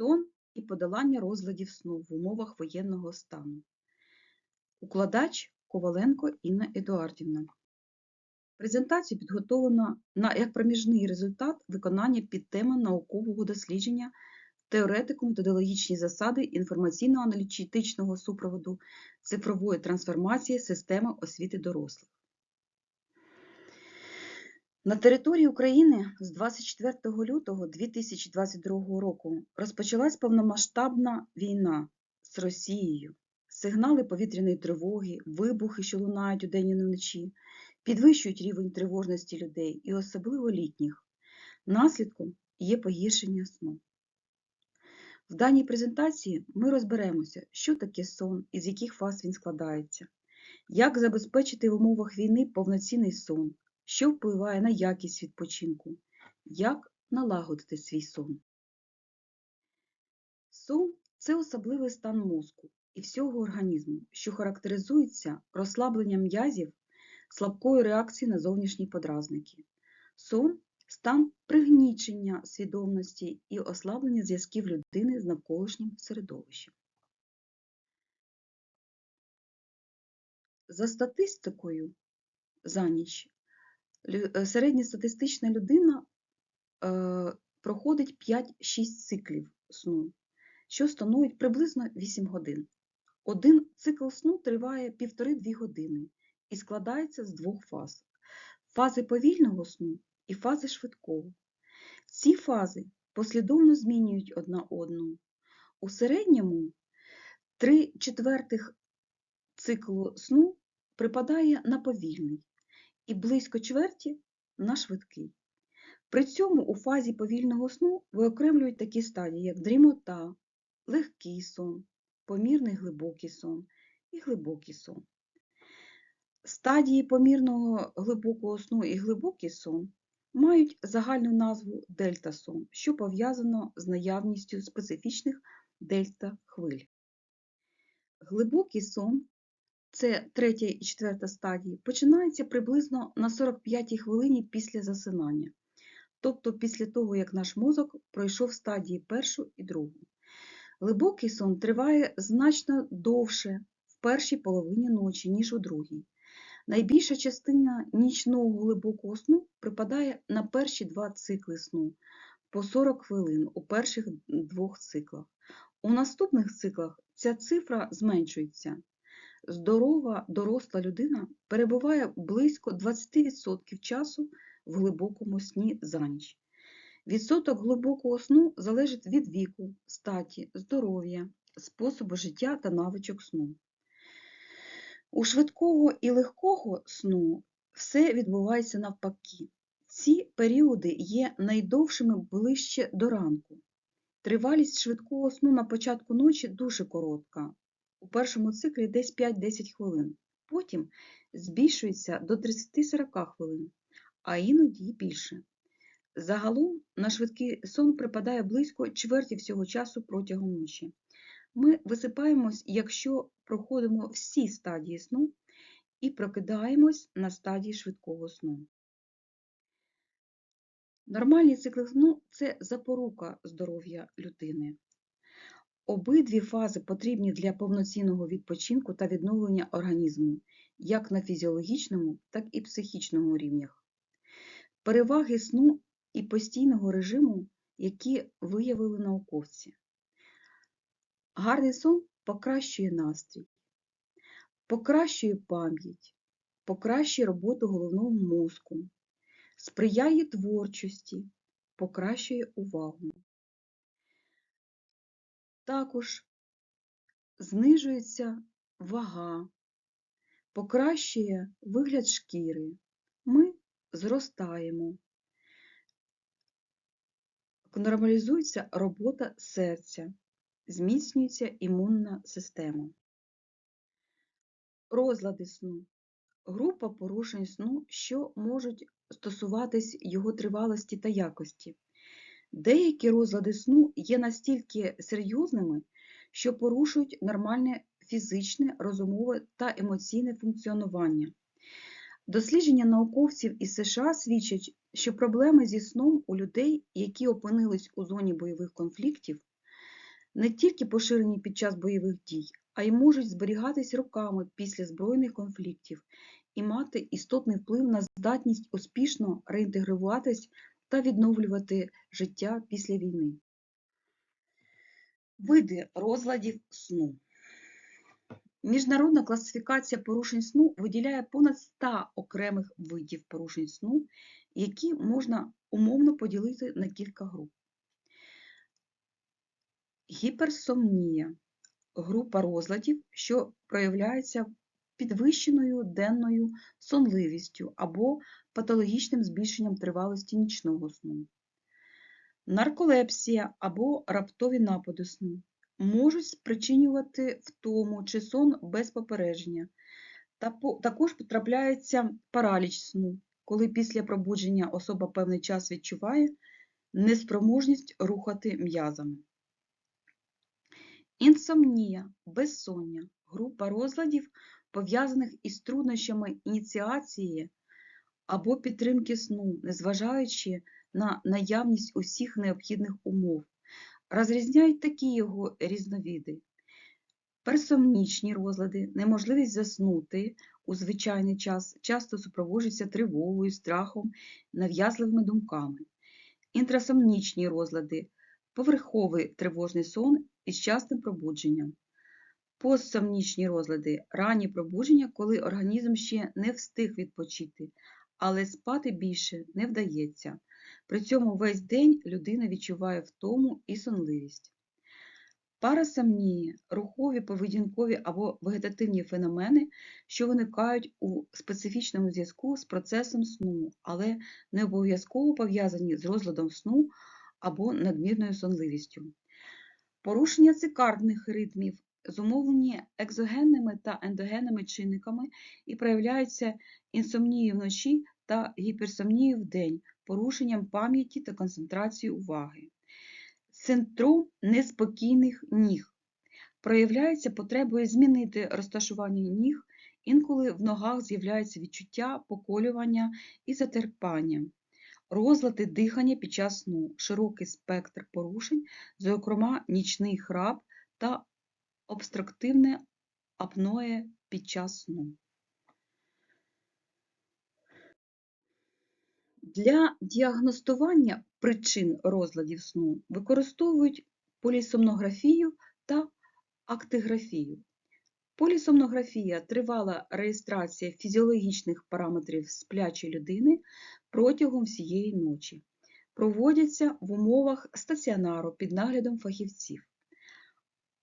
сон і подолання розладів сну в умовах воєнного стану. Укладач Коваленко Інна Едуардівна. Презентацію підготовлено на як проміжний результат виконання підтеми наукового дослідження теоретико-методологічні засади інформаційно-аналітичного супроводу цифрової трансформації системи освіти дорослих. На території України з 24 лютого 2022 року розпочалась повномасштабна війна з Росією. Сигнали повітряної тривоги, вибухи, що лунають удень і вночі, підвищують рівень тривожності людей і особливо літніх. Наслідком є погіршення сну. В даній презентації ми розберемося, що таке сон і з яких фаз він складається, як забезпечити в умовах війни повноцінний сон, що впливає на якість відпочинку, як налагодити свій сон. Сон це особливий стан мозку і всього організму, що характеризується розслабленням м'язів, слабкою реакцією на зовнішні подразники. Сон стан пригнічення свідомості і ослаблення зв'язків людини з навколишнім середовищем. За статистикою за ніч середньостатистична людина е, проходить 5-6 циклів сну, що становить приблизно 8 годин. Один цикл сну триває 1,5-2 години і складається з двох фаз. Фази повільного сну і фази швидкого. Ці фази послідовно змінюють одна одну. У середньому 3 четвертих циклу сну припадає на повільний і близько чверті на швидкий. При цьому у фазі повільного сну виокремлюють такі стадії, як дрімота, легкий сон, помірний глибокий сон і глибокий сон. Стадії помірного глибокого сну і глибокий сон мають загальну назву дельта-сон, що пов'язано з наявністю специфічних дельта-хвиль. Глибокий сон це третя і четверта стадії, починається приблизно на 45-й хвилині після засинання, тобто після того, як наш мозок пройшов стадії першу і другу. Глибокий сон триває значно довше в першій половині ночі, ніж у другій. Найбільша частина нічного глибокого сну припадає на перші два цикли сну по 40 хвилин у перших двох циклах. У наступних циклах ця цифра зменшується. Здорова доросла людина перебуває близько 20% часу в глибокому сні за ніч. Відсоток глибокого сну залежить від віку, статі, здоров'я, способу життя та навичок сну. У швидкого і легкого сну все відбувається навпаки. Ці періоди є найдовшими ближче до ранку. Тривалість швидкого сну на початку ночі дуже коротка, у першому циклі десь 5-10 хвилин, потім збільшується до 30-40 хвилин, а іноді й більше. Загалом на швидкий сон припадає близько чверті всього часу протягом ночі. Ми висипаємось, якщо проходимо всі стадії сну і прокидаємось на стадії швидкого сну. Нормальні цикли сну це запорука здоров'я людини. Обидві фази потрібні для повноцінного відпочинку та відновлення організму, як на фізіологічному, так і психічному рівнях. Переваги сну і постійного режиму, які виявили науковці. Гарний сон покращує настрій, покращує пам'ять, покращує роботу головного мозку, сприяє творчості, покращує увагу. Також знижується вага, покращує вигляд шкіри. Ми зростаємо, нормалізується робота серця зміцнюється імунна система. Розлади сну. Група порушень сну, що можуть стосуватись його тривалості та якості. Деякі розлади сну є настільки серйозними, що порушують нормальне фізичне, розумове та емоційне функціонування. Дослідження науковців із США свідчать, що проблеми зі сном у людей, які опинились у зоні бойових конфліктів, не тільки поширені під час бойових дій, а й можуть зберігатись роками після збройних конфліктів і мати істотний вплив на здатність успішно реінтегруватись та відновлювати життя після війни. Види розладів сну. Міжнародна класифікація порушень сну виділяє понад 100 окремих видів порушень сну, які можна умовно поділити на кілька груп. Гіперсомнія група розладів, що проявляється підвищеною денною сонливістю або патологічним збільшенням тривалості нічного сну. Нарколепсія або раптові напади сну можуть спричинювати втому чи сон без попередження. Та Також потрапляється параліч сну, коли після пробудження особа певний час відчуває неспроможність рухати м'язами. Інсомнія, безсоння, група розладів, пов'язаних із труднощами ініціації або підтримки сну, незважаючи на наявність усіх необхідних умов. Розрізняють такі його різновиди. Персомнічні розлади, неможливість заснути у звичайний час, часто супроводжуються тривогою, страхом, нав'язливими думками. Інтрасомнічні розлади, поверховий тривожний сон із частим пробудженням. Постсомнічні розлади, ранні пробудження, коли організм ще не встиг відпочити, але спати більше не вдається. При цьому весь день людина відчуває втому і сонливість. Парасомнії – рухові, поведінкові або вегетативні феномени, що виникають у специфічному зв'язку з процесом сну, але не обов'язково пов'язані з розладом сну або надмірною сонливістю. Порушення цикардних ритмів зумовлені екзогенними та ендогенними чинниками і проявляються інсомнією вночі та гіперсомнією вдень, порушенням пам'яті та концентрації уваги. Синдром неспокійних ніг. Проявляється потребою змінити розташування ніг, інколи в ногах з'являється відчуття поколювання і затерпання, розлади дихання під час сну, широкий спектр порушень, зокрема нічний храп та обструктивне апноє під час сну. Для діагностування причин розладів сну використовують полісомнографію та актиграфію. Полісомнографія – тривала реєстрація фізіологічних параметрів сплячої людини протягом всієї ночі. Проводяться в умовах стаціонару під наглядом фахівців.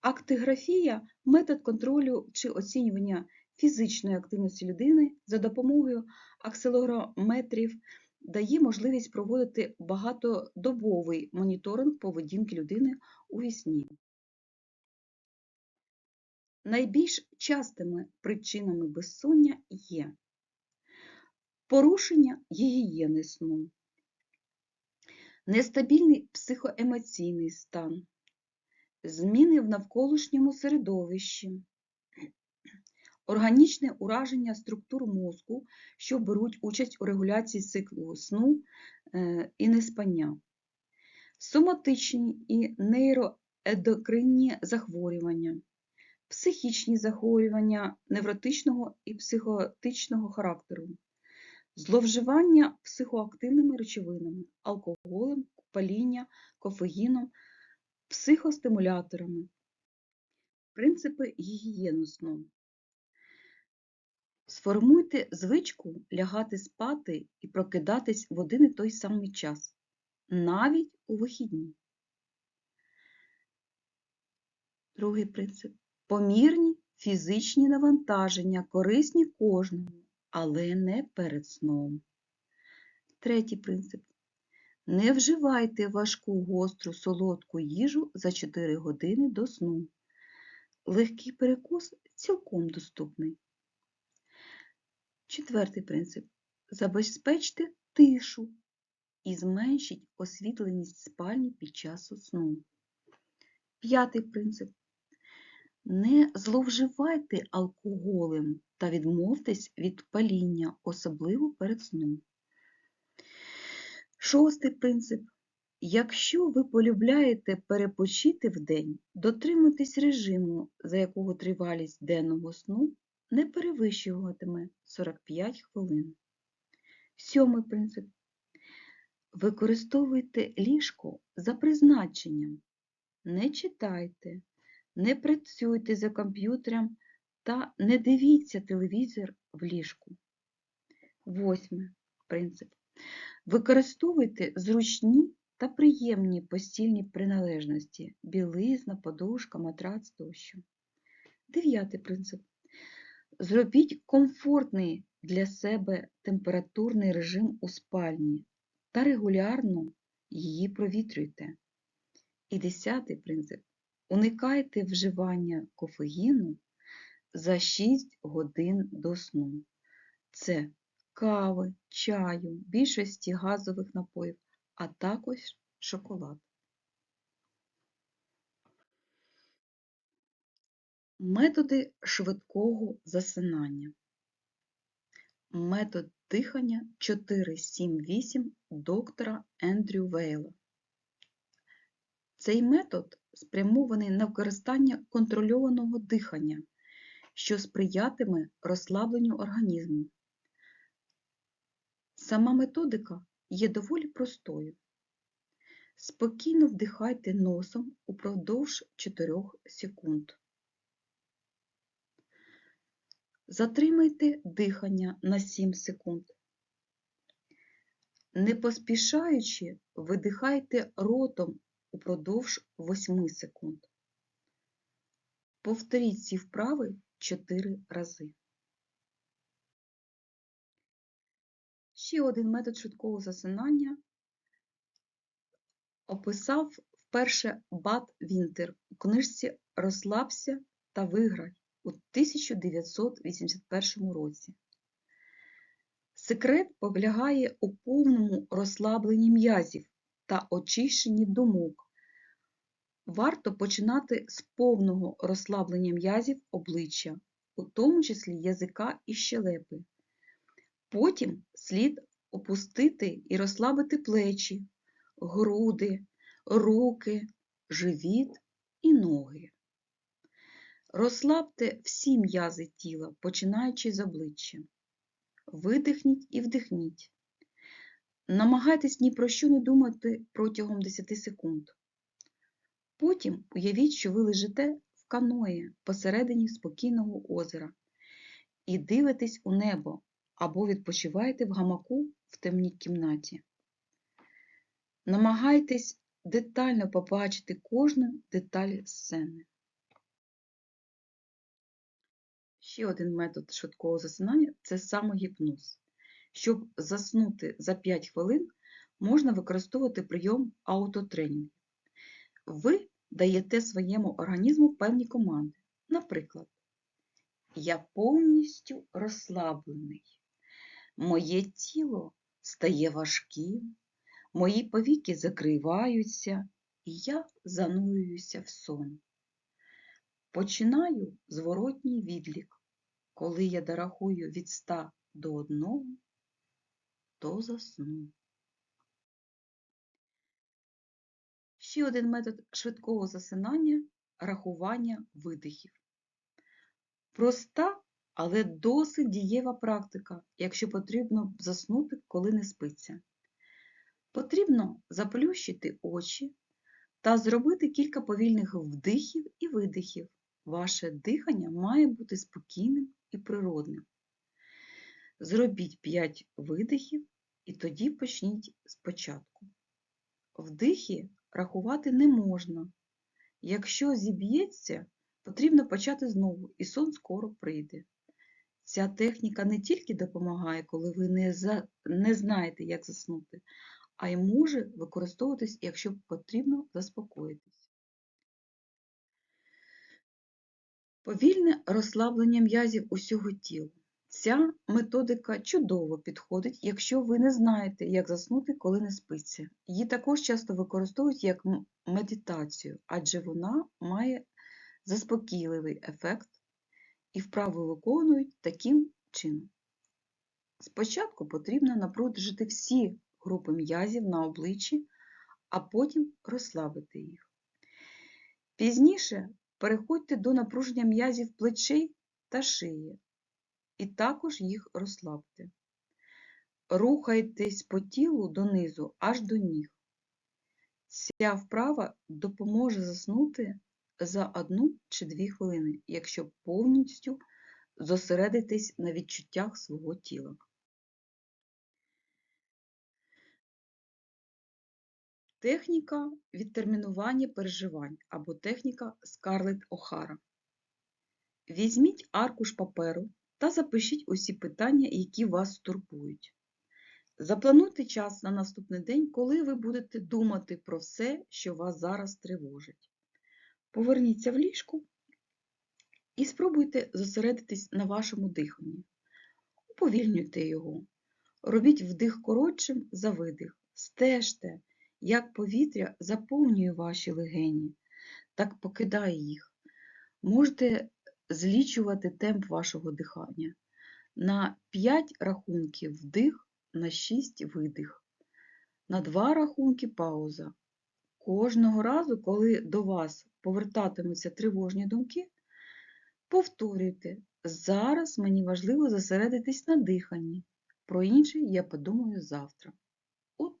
Актиграфія – метод контролю чи оцінювання фізичної активності людини за допомогою акселерометрів дає можливість проводити багатодобовий моніторинг поведінки людини у вісні. Найбільш частими причинами безсоння є порушення гігієни сну, нестабільний психоемоційний стан, зміни в навколишньому середовищі, органічне ураження структур мозку, що беруть участь у регуляції циклу сну е, і неспання, соматичні і нейроендокринні захворювання, психічні захворювання невротичного і психотичного характеру, зловживання психоактивними речовинами, алкоголем, паління, кофеїном, психостимуляторами. Принципи гігієни сну. Сформуйте звичку лягати спати і прокидатись в один і той самий час, навіть у вихідні. Другий принцип. Помірні фізичні навантаження, корисні кожному, але не перед сном. Третій принцип. Не вживайте важку гостру солодку їжу за 4 години до сну. Легкий перекус цілком доступний. Четвертий принцип. Забезпечте тишу і зменшіть освітленість спальні під час сну. П'ятий принцип. Не зловживайте алкоголем та відмовтесь від паління, особливо перед сном. Шостий принцип. Якщо ви полюбляєте перепочити вдень, дотримуйтесь режиму, за якого тривалість денного сну не перевищуватиме 45 хвилин. Сьомий принцип. Використовуйте ліжко за призначенням. Не читайте, не працюйте за комп'ютером та не дивіться телевізор в ліжку. Восьмий принцип. Використовуйте зручні та приємні постільні приналежності – білизна, подушка, матрац тощо. Дев'ятий принцип. Зробіть комфортний для себе температурний режим у спальні та регулярно її провітрюйте. І десятий принцип. Уникайте вживання кофеїну за 6 годин до сну. Це кави, чаю, більшості газових напоїв, а також шоколад. Методи швидкого засинання. Метод дихання 478 доктора Ендрю Вейла. Цей метод спрямований на використання контрольованого дихання, що сприятиме розслабленню організму. Сама методика є доволі простою. Спокійно вдихайте носом упродовж 4 секунд. Затримайте дихання на 7 секунд. Не поспішаючи, видихайте ротом упродовж 8 секунд. Повторіть ці вправи 4 рази. Ще один метод швидкого засинання описав вперше Бат Вінтер у книжці Розслабся та виграй у 1981 році. Секрет полягає у повному розслабленні м'язів та очищенні думок. Варто починати з повного розслаблення м'язів обличчя, у тому числі язика і щелепи. Потім слід опустити і розслабити плечі, груди, руки, живіт і ноги. Розслабте всі м'язи тіла, починаючи з обличчя. Видихніть і вдихніть. Намагайтесь ні про що не думати протягом 10 секунд. Потім уявіть, що ви лежите в каної посередині спокійного озера і дивитесь у небо або відпочиваєте в гамаку в темній кімнаті. Намагайтесь детально побачити кожну деталь сцени. Ще один метод швидкого засинання це самогіпноз. Щоб заснути за 5 хвилин, можна використовувати прийом аутотренінгу. Ви даєте своєму організму певні команди. Наприклад, я повністю розслаблений. Моє тіло стає важким, мої повіки закриваються, і я занурююся в сон. Починаю зворотній відлік. Коли я дорахую від 100 до 1, то засну. Ще один метод швидкого засинання рахування видихів. Проста, але досить дієва практика, якщо потрібно заснути, коли не спиться. Потрібно заплющити очі та зробити кілька повільних вдихів і видихів. Ваше дихання має бути спокійним і природним. Зробіть 5 видихів і тоді почніть спочатку. Вдихи рахувати не можна. Якщо зіб'ється, потрібно почати знову, і сон скоро прийде. Ця техніка не тільки допомагає, коли ви не, за... не знаєте, як заснути, а й може використовуватись, якщо потрібно заспокоїтись. Повільне розслаблення м'язів усього тіла. Ця методика чудово підходить, якщо ви не знаєте, як заснути, коли не спиться. Її також часто використовують як медитацію, адже вона має заспокійливий ефект і вправи виконують таким чином. Спочатку потрібно напружити всі групи м'язів на обличчі, а потім розслабити їх. Пізніше переходьте до напруження м'язів плечей та шиї і також їх розслабте. Рухайтесь по тілу донизу аж до ніг. Ця вправа допоможе заснути за одну чи дві хвилини, якщо повністю зосередитись на відчуттях свого тіла. Техніка відтермінування переживань або техніка Скарлетт О'Хара. Візьміть аркуш паперу та запишіть усі питання, які вас турбують. Заплануйте час на наступний день, коли ви будете думати про все, що вас зараз тривожить. Поверніться в ліжку і спробуйте зосередитись на вашому диханні. Уповільнюйте його. Робіть вдих коротшим за видих. Стежте, як повітря заповнює ваші легені, так покидає їх. Можете злічувати темп вашого дихання. На 5 рахунків вдих, на 6 видих. На 2 рахунки пауза. Кожного разу, коли до вас повертатимуться тривожні думки, повторюйте, зараз мені важливо зосередитись на диханні. Про інше я подумаю завтра. От.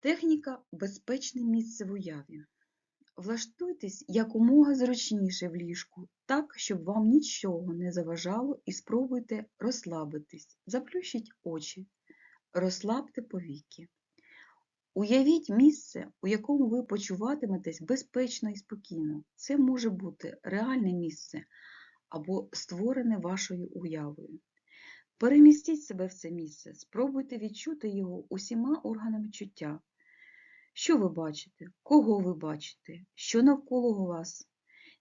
Техніка безпечне місце в уяві. Влаштуйтесь якомога зручніше в ліжку, так, щоб вам нічого не заважало, і спробуйте розслабитись, заплющіть очі, розслабте повіки. Уявіть місце, у якому ви почуватиметесь безпечно і спокійно. Це може бути реальне місце або створене вашою уявою. Перемістіть себе в це місце, спробуйте відчути його усіма органами чуття. Що ви бачите? Кого ви бачите? Що навколо вас?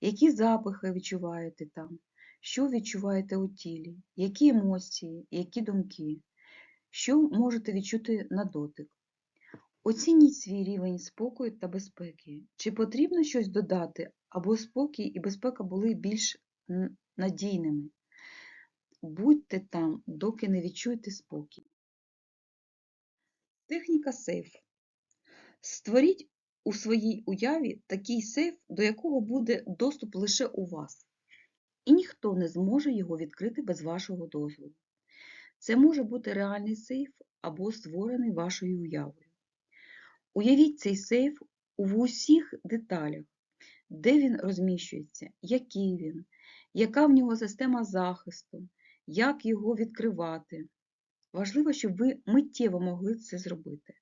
Які запахи відчуваєте там? Що відчуваєте у тілі? Які емоції, які думки? Що можете відчути на дотик? Оцініть свій рівень спокою та безпеки. Чи потрібно щось додати, або спокій і безпека були більш надійними? Будьте там, доки не відчуєте спокій. Техніка сейф. Створіть у своїй уяві такий сейф, до якого буде доступ лише у вас, і ніхто не зможе його відкрити без вашого дозволу. Це може бути реальний сейф або створений вашою уявою. Уявіть цей сейф в усіх деталях, де він розміщується, який він, яка в нього система захисту, як його відкривати. Важливо, щоб ви миттєво могли це зробити.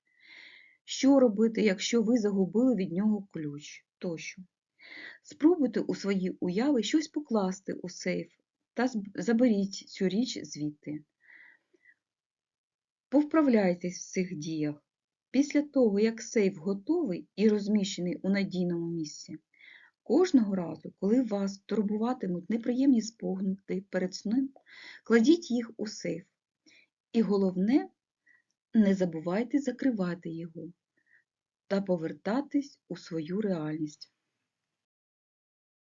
Що робити, якщо ви загубили від нього ключ тощо. Спробуйте у свої уяви щось покласти у сейф та заберіть цю річ звідти. Повправляйтесь в цих діях. Після того, як сейф готовий і розміщений у надійному місці, кожного разу, коли вас турбуватимуть неприємні спогнути перед сном, кладіть їх у сейф. І головне, не забувайте закривати його та повертатись у свою реальність.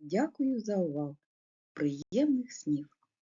Дякую за увагу! Приємних снів!